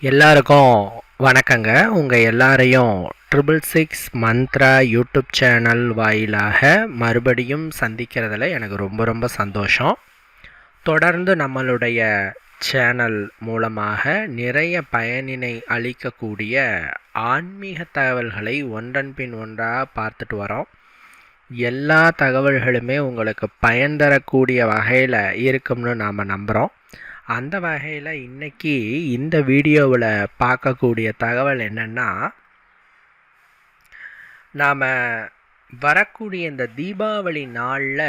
எல்லாருக்கும் வணக்கங்க. உங்கள் எல்லாரையும் triple six Mantra YouTube channel வாயிலாக மறுபடியும் சந்திக்கிறதுல எனக்கு ரொம்ப ரொம்ப சந்தோஷம். தொடர்ந்து நம்மளுடைய சேனல் மூலமாக நிறைய பயனினை அளிக்கக்கூடிய ஆன்மீக தகவல்களை ஒன்றன் பின் ஒன்றாக பார்த்துட்டு வரோம். எல்லா தகவல்களுமே உங்களுக்கு பயன் தரக்கூடிய வகையில் இருக்கும்னு நாம் நம்புகிறோம் அந்த வகையில் இன்னைக்கு இந்த வீடியோவில் பார்க்கக்கூடிய தகவல் என்னென்னா நாம் வரக்கூடிய இந்த தீபாவளி நாளில்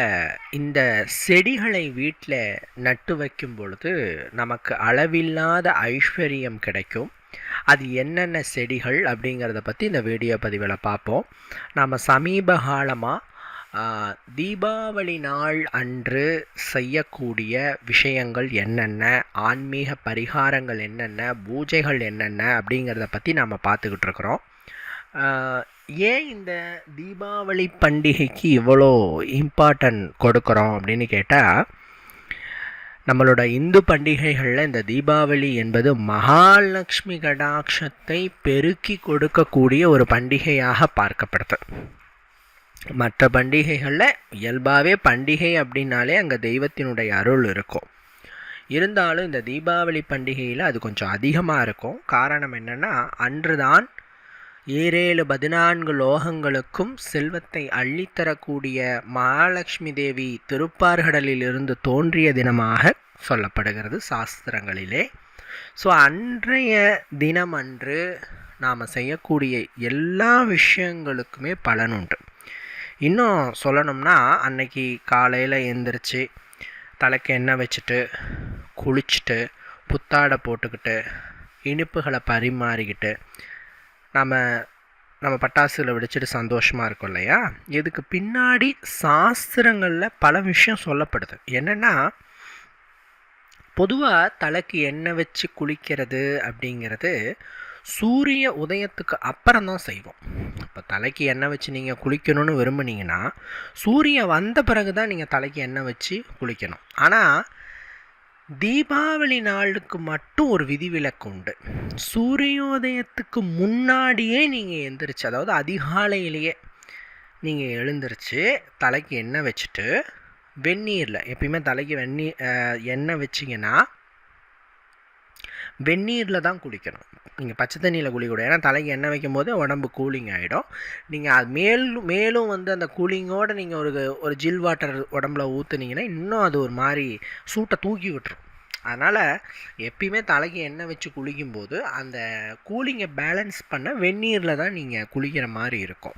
இந்த செடிகளை வீட்டில் நட்டு வைக்கும் பொழுது நமக்கு அளவில்லாத ஐஸ்வர்யம் கிடைக்கும். அது என்னென்ன செடிகள் அப்படிங்கிறத பற்றி இந்த வீடியோ பதிவில் பார்ப்போம். நாம் சமீப காலமாக தீபாவளி நாள் அன்று செய்யக்கூடிய விஷயங்கள் என்னென்ன ஆன்மீக பரிகாரங்கள் என்னென்ன பூஜைகள் என்னென்ன அப்படிங்கிறத பற்றி நாம் பார்த்துக்கிட்டு இருக்கிறோம். ஏன் இந்த தீபாவளி பண்டிகைக்கு இவ்வளோ இம்பார்ட்டன்ட் கொடுக்குறோம் அப்படின்னு கேட்டால் நம்மளோட இந்து பண்டிகைகளில் இந்த தீபாவளி என்பது மகாலட்சுமி கடாட்சத்தை பெருக்கி கொடுக்கக்கூடிய ஒரு பண்டிகையாக பார்க்கப்படுது. மற்ற பண்டிகைகளில் இயல்பாகவே பண்டிகை அப்படின்னாலே அங்கே தெய்வத்தினுடைய அருள் இருக்கும். இருந்தாலும் இந்த தீபாவளி பண்டிகையில் அது கொஞ்சம் அதிகமாக இருக்கும். காரணம் என்னென்னா அன்று தான் ஏழேழு பதினான்கு லோகங்களுக்கும் செல்வத்தை அள்ளித்தரக்கூடிய மகாலட்சுமி தேவி திருப்பார்கடலில் இருந்து தோன்றிய தினமாக சொல்லப்படுகிறது சாஸ்திரங்களிலே. ஸோ அன்றைய தினம் அன்று நாம் செய்யக்கூடிய எல்லா விஷயங்களுக்குமே பலனுண்டு இன்னும் சொல்லணும்னா அன்னைக்கு காலையில் எழுந்திரிச்சு தலைக்கு எண்ணெய் வச்சுட்டு குளிச்சுட்டு புத்தாடை போட்டுக்கிட்டு இனிப்புகளை பரிமாறிக்கிட்டு நம்ம நம்ம பட்டாசுகளை வெடிச்சிட்டு சந்தோஷமாக இருக்கும் இல்லையா? இதுக்கு பின்னாடி சாஸ்திரங்களில் பல விஷயம் சொல்லப்படுது. என்னென்னா பொதுவாக தலைக்கு எண்ணெய் வச்சு குளிக்கிறது அப்படிங்கிறது சூரிய உதயத்துக்கு அப்புறம் தான் செய்வோம். இப்போ தலைக்கு எண்ணெய் வச்சு நீங்கள் குளிக்கணும்னு விரும்புனீங்கன்னா சூரியன் வந்த பிறகு தான் நீங்கள் தலைக்கு எண்ணெய் வச்சு குளிக்கணும். ஆனால் தீபாவளி நாளுக்கு மட்டும் ஒரு விதிவிலக்கு உண்டு. சூரியோதயத்துக்கு முன்னாடியே நீங்கள் எழுந்திரிச்சு அதாவது அதிகாலையிலேயே நீங்கள் எழுந்திரிச்சு தலைக்கு எண்ணெய் வச்சுட்டு வெந்நீரில் எப்பயுமே தலைக்கு வெந்நீர் எண்ணெய் வச்சிங்கன்னா வெந்நீரில் தான் குளிக்கணும். நீங்கள் பச்சை தண்ணியில் குளிக்கூடாது ஏன்னா தலைக்கு எண்ணெய் வைக்கும் போது உடம்பு கூலிங் ஆகிடும் நீங்கள் அது மேலும் மேலும் வந்து அந்த கூலிங்கோடு நீங்கள் ஒரு ஒரு ஜில் வாட்டர் உடம்புல ஊற்றுனீங்கன்னா இன்னும் அது ஒரு மாதிரி சூட்டை தூக்கி விட்டுரும். அதனால் எப்பயுமே தலைக்கு எண்ணெய் வச்சு குளிக்கும்போது அந்த கூலிங்கை பேலன்ஸ் பண்ண வெந்நீரில் தான் நீங்கள் குளிக்கிற மாதிரி இருக்கும்.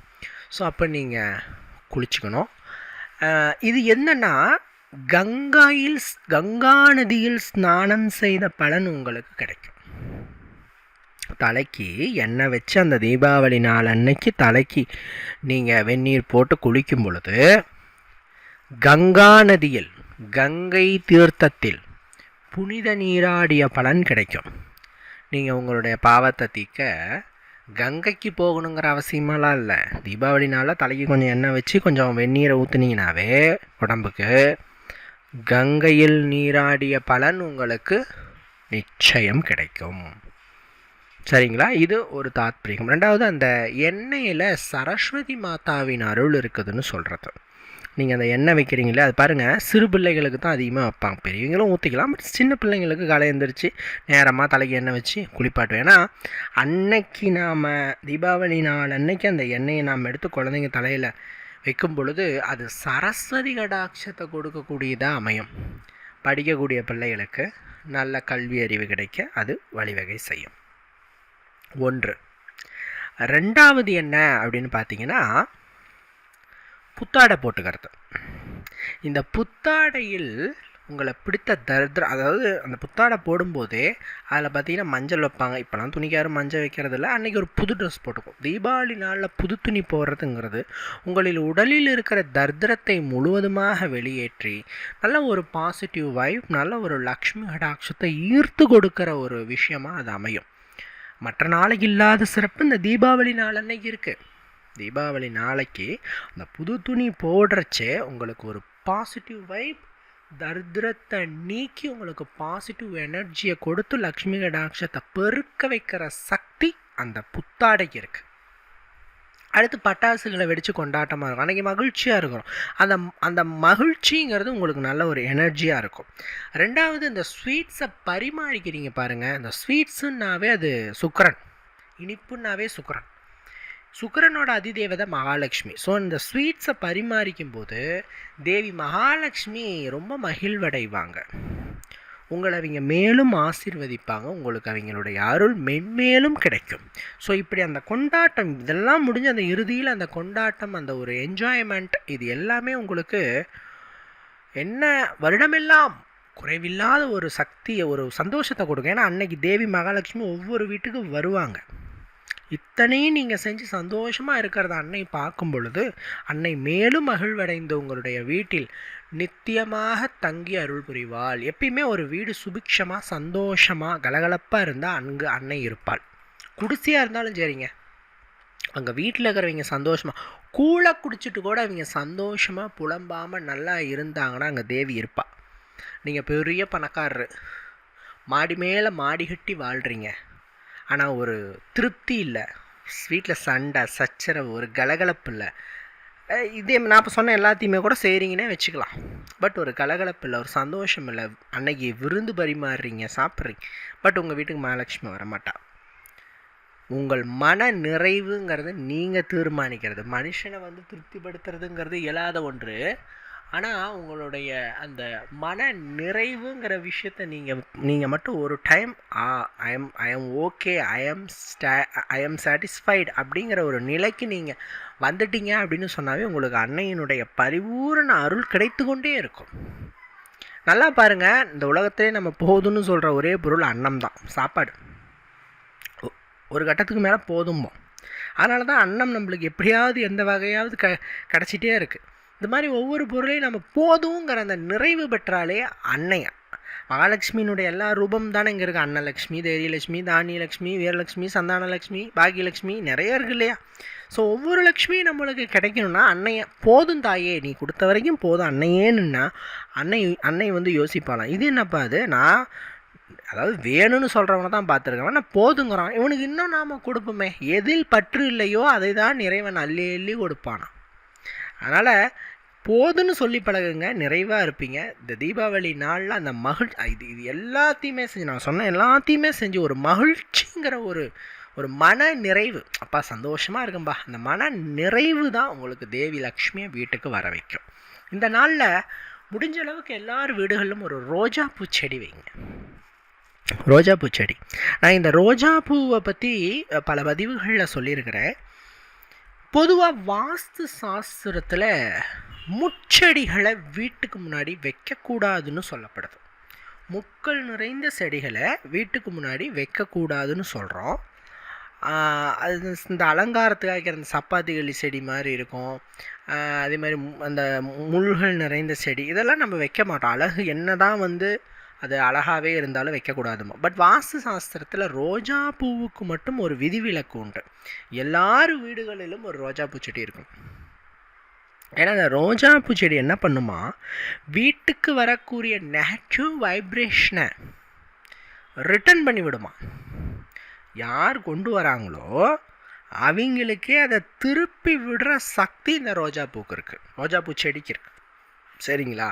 ஸோ அப்போ நீங்கள் குளிச்சுக்கணும். இது என்னென்னா கங்காயில் கங்கா நதியில் ஸ்நானம் செய்த பலன் உங்களுக்கு கிடைக்கும். தலைக்கு எண்ணெய் வச்சு அந்த தீபாவளி நாள் அன்னைக்கு தலைக்கு நீங்கள் வெந்நீர் போட்டு குளிக்கும் பொழுது கங்கா நதியில் கங்கை தீர்த்தத்தில் புனித நீராடிய பலன் கிடைக்கும். நீங்கள் உங்களுடைய பாவத்தை தீக்க கங்கைக்கு போகணுங்கிற அவசியமெல்லாம் இல்லை. தீபாவளி நாளில் தலைக்கு கொஞ்சம் எண்ணெய் வச்சு கொஞ்சம் வெந்நீரை ஊற்றுனீங்கனாவே உடம்புக்கு கங்கையில் நீராடிய பலன் உங்களுக்கு நிச்சயம் கிடைக்கும். சரிங்களா? இது ஒரு தாத்பரியம் ரெண்டாவது அந்த எண்ணெயில் சரஸ்வதி மாதாவின் அருள் இருக்குதுன்னு சொல்கிறது நீங்கள் அந்த எண்ணெய் வைக்கிறீங்களே அது பாருங்கள் சிறு பிள்ளைகளுக்கு தான் அதிகமாக வைப்பாங்க. பெரியவங்களும் ஊற்றிக்கலாம் பட் சின்ன பிள்ளைங்களுக்கு காலை எழுந்திரிச்சு நேரமாக தலைக்கு எண்ணெய் வச்சு குளிப்பாட்டுவோம் ஏன்னா அன்னைக்கு நாம் தீபாவளி நாள் அன்னைக்கு அந்த எண்ணெயை நாம் எடுத்து குழந்தைங்க தலையில் வைக்கும் பொழுது அது சரஸ்வதி கடாட்சத்தை கொடுக்கக்கூடியதாக அமையும். படிக்கக்கூடிய பிள்ளைகளுக்கு நல்ல கல்வி அறிவு கிடைக்க அது வழிவகை செய்யும். ஒன்று. ரெண்டாவது என்ன அப்படின்னு பார்த்தீங்கன்னா புத்தாடை போட்டுக்கிறது. இந்த புத்தாடையில் உங்களை பிடித்த தரித்திரம் அதாவது அந்த புத்தாடை போடும்போதே அதில் பார்த்தீங்கன்னா மஞ்சள் வைப்பாங்க. இப்போலாம் துணிக்காரு மஞ்சள் வைக்கிறது இல்லை அன்றைக்கி ஒரு புது ட்ரெஸ் போட்டுக்கும். தீபாவளி நாளில் புது துணி போடுறதுங்கிறது உங்களில் உடலில் இருக்கிற தரித்திரத்தை முழுவதுமாக வெளியேற்றி நல்ல ஒரு பாசிட்டிவ் வைப் நல்ல ஒரு லக்ஷ்மி கடாட்சத்தை ஈர்த்து கொடுக்குற ஒரு விஷயமாக அது அமையும். மற்ற நாளைக்கு இல்லாத சிறப்பு இந்த தீபாவளி நாள் அன்னைக்கு இருக்குது தீபாவளி நாளைக்கு அந்த புது துணி போடுறச்சே உங்களுக்கு ஒரு பாசிட்டிவ் வைப் தரித்திரத்தை நீக்கி உங்களுக்கு பாசிட்டிவ் எனர்ஜியை கொடுத்து லக்ஷ்மி கடாட்சத்தை பெருக்க வைக்கிற சக்தி அந்த புத்தாடைக்கு இருக்குது அடுத்து பட்டாசுகளை வெடித்து கொண்டாட்டமாக இருக்கும். அன்றைக்கி மகிழ்ச்சியாக இருக்கிறோம். அந்த அந்த மகிழ்ச்சிங்கிறது உங்களுக்கு நல்ல ஒரு எனர்ஜியாக இருக்கும். ரெண்டாவது இந்த ஸ்வீட்ஸை பரிமாறிக்கிறீங்க பாருங்கள் இந்த ஸ்வீட்ஸுன்னாவே அது சுக்கரன். இனிப்புன்னாவே சுக்கரன். சுக்கரனோட அதிதேவதை மகாலட்சுமி. ஸோ இந்த ஸ்வீட்ஸை பரிமாறிக்கும் போது தேவி மகாலட்சுமி ரொம்ப மகிழ்வடைவாங்க. உங்களை அவங்க மேலும் ஆசிர்வதிப்பாங்க. உங்களுக்கு அவங்களுடைய அருள் மென்மேலும் கிடைக்கும். ஸோ இப்படி அந்த கொண்டாட்டம் இதெல்லாம் முடிஞ்சு அந்த இறுதியில் அந்த கொண்டாட்டம் அந்த ஒரு என்ஜாய்மெண்ட் இது எல்லாமே உங்களுக்கு என்ன வருடமெல்லாம் குறைவில்லாத ஒரு சக்தியை ஒரு சந்தோஷத்தை கொடுக்கும். ஏன்னா அன்னைக்கு தேவி மகாலட்சுமி ஒவ்வொரு வீட்டுக்கும் வருவாங்க. இத்தனையும் நீங்கள் செஞ்சு சந்தோஷமாக இருக்கிறத அன்னை பார்க்கும் பொழுது அன்னை மேலும் மகிழ்வடைந்த உங்களுடைய வீட்டில் நித்தியமாக தங்கி அருள் புரிவாள். எப்பயுமே ஒரு வீடு சுபிக்ஷமாக சந்தோஷமாக கலகலப்பாக இருந்தால் அங்கு அன்னை இருப்பாள். குடிசையாக இருந்தாலும் சரிங்க. அங்கே வீட்டில் இருக்கிறவங்க சந்தோஷமாக கூழை குடிச்சிட்டு கூட அவங்க சந்தோஷமாக புலம்பாமல் நல்லா இருந்தாங்கன்னா அங்கே தேவி இருப்பாள் நீங்கள் பெரிய பணக்காரரு. மாடி மேலே மாடி கட்டி வாழ்கிறீங்க ஆனால் ஒரு திருப்தி இல்லை. வீட்டில் சண்டை சச்சரவு ஒரு கலகலப்பு இல்லை. இதே நான் இப்போ சொன்ன எல்லாத்தையுமே கூட செய்கிறீங்கன்னே வச்சுக்கலாம். பட் ஒரு கலகலப்பு இல்லை ஒரு சந்தோஷம் இல்லை. அன்னைக்கு விருந்து பரிமாறுறீங்க சாப்பிட்றீங்க. பட் உங்கள் வீட்டுக்கு மகாலட்சுமி வரமாட்டா. உங்கள் மன நிறைவுங்கிறது நீங்கள் தீர்மானிக்கிறது. மனுஷனை வந்து திருப்திப்படுத்துறதுங்கிறது இயலாத ஒன்று. ஆனால் உங்களுடைய அந்த மன நிறைவுங்கிற விஷயத்த நீங்கள் நீங்கள் மட்டும் ஒரு time I am I am okay I am ஸ்டா ஐ எம் சாட்டிஸ்ஃபைடு அப்படிங்கிற ஒரு நிலைக்கு நீங்கள் வந்துட்டீங்க அப்படின்னு சொன்னாவே உங்களுக்கு அன்னையினுடைய பரிபூரண அருள் கிடைத்து கொண்டே இருக்கும். நல்லா பாருங்கள் இந்த உலகத்திலே நம்ம போதும்னு சொல்கிற ஒரே பொருள் அன்னம் தான் சாப்பாடு. ஒரு கட்டத்துக்கு மேலே போதுமோ அதனால தான் அன்னம் நம்மளுக்கு எப்படியாவது எந்த வகையாவது க கிடச்சிட்டே இருக்குது இந்த மாதிரி ஒவ்வொரு பொருளையும் நம்ம போதுங்கிற அந்த நிறைவு பெற்றாலே அன்னையா. மகாலட்சுமியினுடைய எல்லா ரூபம் தானே இங்கே இருக்குது அன்னலக்ஷ்மி தைரியலட்சுமி தானியலட்சுமி வீரலட்சுமி சந்தானலட்சுமி பாகியலட்சுமி நிறைய இருக்கு இல்லையா? ஸோ ஒவ்வொரு லக்ஷ்மியும் நம்மளுக்கு கிடைக்கணும்னா அன்னைய போதும் தாயே நீ கொடுத்த வரைக்கும் போதும் அன்னையேன்னுன்னா அன்னை அன்னை வந்து யோசிப்பாளாம். இது என்னப்பா அது? நான் அதாவது வேணும்னு சொல்கிறவனை தான் பார்த்துருக்கேன். ஆனால் போதுங்கிறான். இவனுக்கு இன்னும் நாம் கொடுப்போமே. எதில் பற்று இல்லையோ அதை தான் இறைவன் அள்ளி அள்ளி கொடுப்பானான் அதனால் போதுன்னு சொல்லி பழகுங்க நிறைவாக இருப்பீங்க. இந்த தீபாவளி நாளில் அந்த மகிழ் இது இது எல்லாத்தையுமே செஞ்சு நான் சொன்ன எல்லாத்தையுமே செஞ்சு ஒரு மகிழ்ச்சிங்கிற ஒரு ஒரு மன நிறைவு. அப்பா சந்தோஷமாக இருக்கும்பா. அந்த மன நிறைவு தான் உங்களுக்கு தேவி லக்ஷ்மியை வீட்டுக்கு வர வைக்கும். இந்த நாளில் முடிஞ்ச அளவுக்கு எல்லார் வீடுகளிலும் ஒரு ரோஜா பூச்செடி வைங்க. ரோஜா பூச்செடி நான் இந்த ரோஜா பூவை பற்றி பல பதிவுகளில் சொல்லியிருக்கிறேன். பொதுவாக வாஸ்து சாஸ்திரத்தில் முச்செடிகளை வீட்டுக்கு முன்னாடி வைக்கக்கூடாதுன்னு சொல்லப்படுது. முக்கள் நிறைந்த செடிகளை வீட்டுக்கு முன்னாடி வைக்கக்கூடாதுன்னு சொல்கிறோம் அது இந்த அலங்காரத்துக்காக வைக்கிற அந்த சப்பாத்திகளி செடி மாதிரி இருக்கும். அதே மாதிரி அந்த முள்கள் நிறைந்த செடி இதெல்லாம் நம்ம வைக்க மாட்டோம். அழகு என்ன தான் வந்து அது அழகாகவே இருந்தாலும் வைக்கக்கூடாதுமா. பட் வாஸ்து சாஸ்திரத்தில் ரோஜா பூவுக்கு மட்டும் ஒரு விதிவிலக்கு உண்டு. எல்லார் வீடுகளிலும் ஒரு ரோஜா பூச்செடி இருக்கும். ஏன்னா அந்த ரோஜா பூச்செடி என்ன பண்ணுமா? வீட்டுக்கு வரக்கூடிய நெகட்டிவ் வைப்ரேஷனை ரிட்டர்ன் பண்ணி விடுமா? யார் கொண்டு வராங்களோ அவங்களுக்கே அதை திருப்பி விடுற சக்தி இந்த ரோஜா பூக்கு இருக்குது ரோஜா செடிக்கு இருக்குது சரிங்களா?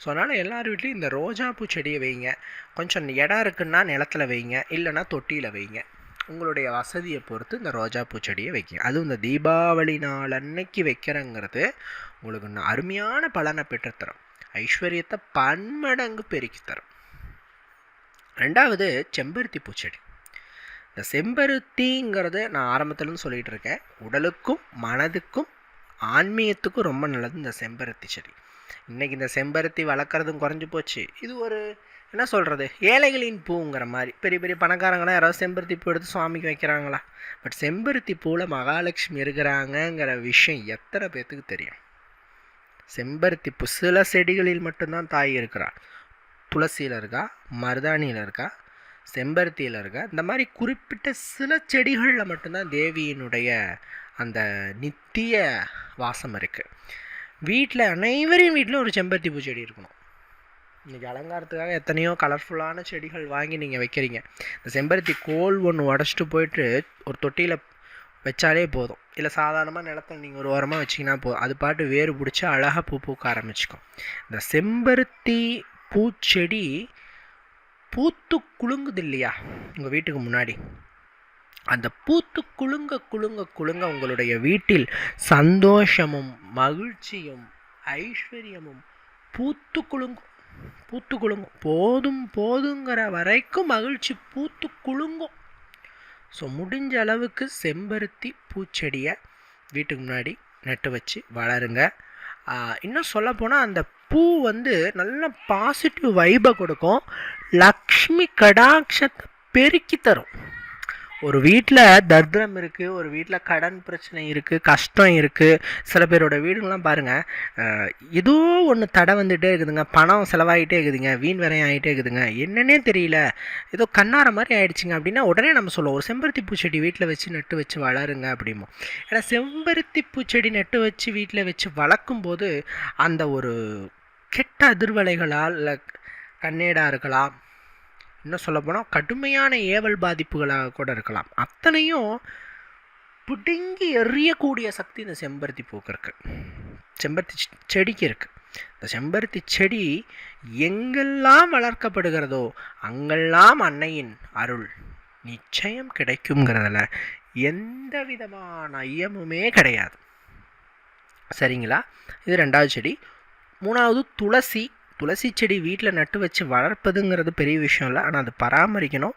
ஸோ அதனால் எல்லார் வீட்லேயும் இந்த ரோஜாப்பூ செடியை வைங்க. கொஞ்சம் இடம் இருக்குன்னா நிலத்தில் வைங்க. இல்லைன்னா தொட்டியில் வைங்க. உங்களுடைய வசதியை பொறுத்து இந்த ரோஜாப்பூ செடியை வைக்கும் அதுவும் இந்த தீபாவளி நாள் அன்னைக்கு வைக்கிறங்கிறது உங்களுக்கு அருமையான பலனை பெற்றுத்தரும். ஐஸ்வர்யத்தை பன்மடங்கு பெருக்கி தரும் ரெண்டாவது செம்பருத்தி பூச்செடி. இந்த செம்பருத்திங்கிறது நான் ஆரம்பத்துலேருந்து சொல்லிகிட்டு இருக்கேன். உடலுக்கும் மனதுக்கும் ஆன்மீகத்துக்கும் ரொம்ப நல்லது இந்த செம்பருத்தி செடி. இன்றைக்கி இந்த செம்பருத்தி வளர்க்குறதும் குறைஞ்சி போச்சு. இது ஒரு என்ன சொல்கிறது ஏழைகளின் பூங்கிற மாதிரி. பெரிய பெரிய பணக்காரங்களாம் யாராவது செம்பருத்தி பூ எடுத்து சுவாமிக்கு வைக்கிறாங்களா? பட் செம்பருத்தி பூவில் மகாலட்சுமி இருக்கிறாங்கங்கிற விஷயம் எத்தனை பேர்த்துக்கு தெரியும்? செம்பருத்தி பூ சில செடிகளில் மட்டும்தான் தாய் இருக்கிறாள் துளசியில் இருக்கா? மருதாணியில் இருக்கா? செம்பருத்தியில் இருக்கா? இந்த மாதிரி குறிப்பிட்ட சில செடிகளில் மட்டும்தான் தேவியினுடைய அந்த நித்திய வாசம் இருக்குது வீட்டில் அனைவரையும் வீட்டிலும் ஒரு செம்பருத்தி பூ செடி இருக்கணும். இன்றைக்கி அலங்காரத்துக்காக எத்தனையோ கலர்ஃபுல்லான செடிகள் வாங்கி நீங்கள் வைக்கிறீங்க. இந்த செம்பருத்தி கோல் ஒன்று உடச்சிட்டு போயிட்டு ஒரு தொட்டியில் வச்சாலே போதும். இல்லை சாதாரணமாக நிலத்தில் நீங்கள் ஒரு ஓரமாக வச்சிங்கன்னா போதும். அது பாட்டு வேறு பிடிச்சி அழகாக பூ பூக்க ஆரம்பிச்சுக்கும். இந்த செம்பருத்தி பூச்செடி பூத்து குலுங்குது இல்லையா? உங்கள் வீட்டுக்கு முன்னாடி. அந்த பூத்து குலுங்க குலுங்க குலுங்க உங்களுடைய வீட்டில் சந்தோஷமும் மகிழ்ச்சியும் ஐஸ்வர்யமும் பூத்து குலுங்கும். பூத்து குலுங்கும் போதும் போதுங்கிற வரைக்கும் மகிழ்ச்சி பூத்து குலுங்கும் ஸோ முடிஞ்ச அளவுக்கு செம்பருத்தி பூச்செடியை வீட்டுக்கு முன்னாடி நட்டு வச்சு வளருங்க. இன்னும் சொல்லப்போனால் அந்த பூ வந்து நல்ல பாசிட்டிவ் வைபை கொடுக்கும். லக்ஷ்மி கடாட்சத்தை பெருக்கி தரும். ஒரு வீட்டில் தர்திரம் இருக்குது ஒரு வீட்டில் கடன் பிரச்சனை இருக்குது கஷ்டம் இருக்குது சில பேரோட வீடுங்கள்லாம் பாருங்கள் ஏதோ ஒன்று தடை வந்துகிட்டே இருக்குதுங்க பணம் செலவாகிட்டே இருக்குதுங்க வீண் விரையும் ஆகிட்டே இருக்குதுங்க. என்னன்னே தெரியல. ஏதோ கண்ணார மாதிரி ஆயிடுச்சுங்க அப்படின்னா உடனே நம்ம சொல்லுவோம் ஒரு செம்பருத்தி பூச்செடி வீட்டில் வச்சு நட்டு வச்சு வளருங்க அப்படிமோ ஏன்னா செம்பருத்தி பூச்செடி நட்டு வச்சு வீட்டில் வச்சு வளர்க்கும் போது அந்த ஒரு கெட்ட அதிர்வலைகளால் இல்லை கண்ணேடாக இருக்கலாம் இன்னும் சொல்லப்போனால் கடுமையான ஏவல் பாதிப்புகளாக கூட இருக்கலாம். அத்தனையும் பிடுங்கி எறியக்கூடிய சக்தி இந்த செம்பருத்தி பூக்கு இருக்குது செம்பருத்தி செடிக்கு இருக்குது இந்த செம்பருத்தி செடி எங்கெல்லாம் வளர்க்கப்படுகிறதோ அங்கெல்லாம் அன்னையின் அருள் நிச்சயம் கிடைக்குங்கிறதுல எந்த விதமான ஐயமுமே கிடையாது. சரிங்களா? இது ரெண்டாவது செடி. மூணாவது துளசி துளசி செடி வீட்டில் நட்டு வச்சு வளர்ப்பதுங்கிறது பெரிய விஷயம் இல்லை. ஆனால் அது பராமரிக்கணும்.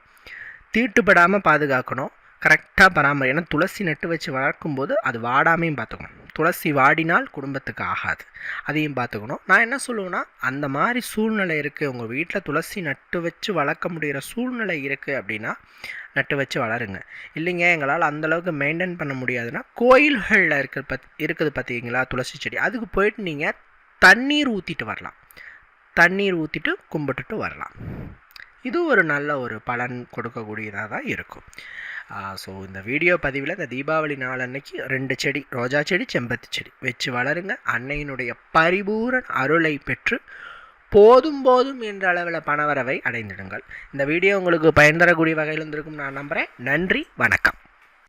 தீட்டுப்படாமல் பாதுகாக்கணும். கரெக்டாக பராமரி ஏன்னா துளசி நட்டு வச்சு வளர்க்கும்போது அது வாடாமையும் பார்த்துக்கணும். துளசி வாடினால் குடும்பத்துக்கு ஆகாது. அதையும் பார்த்துக்கணும். நான் என்ன சொல்லுவேன்னா அந்த மாதிரி சூழ்நிலை இருக்குது உங்கள் வீட்டில் துளசி நட்டு வச்சு வளர்க்க முடிகிற சூழ்நிலை இருக்குது அப்படின்னா நட்டு வச்சு வளருங்க. இல்லைங்க எங்களால் அந்தளவுக்கு மெயின்டைன் பண்ண முடியாதுன்னா கோயில்களில் இருக்கிற பத் இருக்குது பார்த்தீங்களா துளசி செடி. அதுக்கு போயிட்டு நீங்கள் தண்ணீர் ஊற்றிட்டு வரலாம். தண்ணீர் ஊற்றிட்டு கும்பிட்டுட்டு வரலாம். இது ஒரு நல்ல ஒரு பலன் கொடுக்கக்கூடியதாக தான் இருக்கும். ஸோ இந்த வீடியோ பதிவில் இந்த தீபாவளி நாள் அன்னைக்கு ரெண்டு செடி ரோஜா செடி செம்பருத்தி செடி வச்சு வளருங்க. அன்னையினுடைய பரிபூரண அருளை பெற்று போதும் போதும் என்ற அளவில் பணவரவை அடைந்திடுங்கள். இந்த வீடியோ உங்களுக்கு பயன் தரக்கூடிய வகையில் இருந்திருக்கும் நான் நம்புகிறேன் நன்றி வணக்கம்.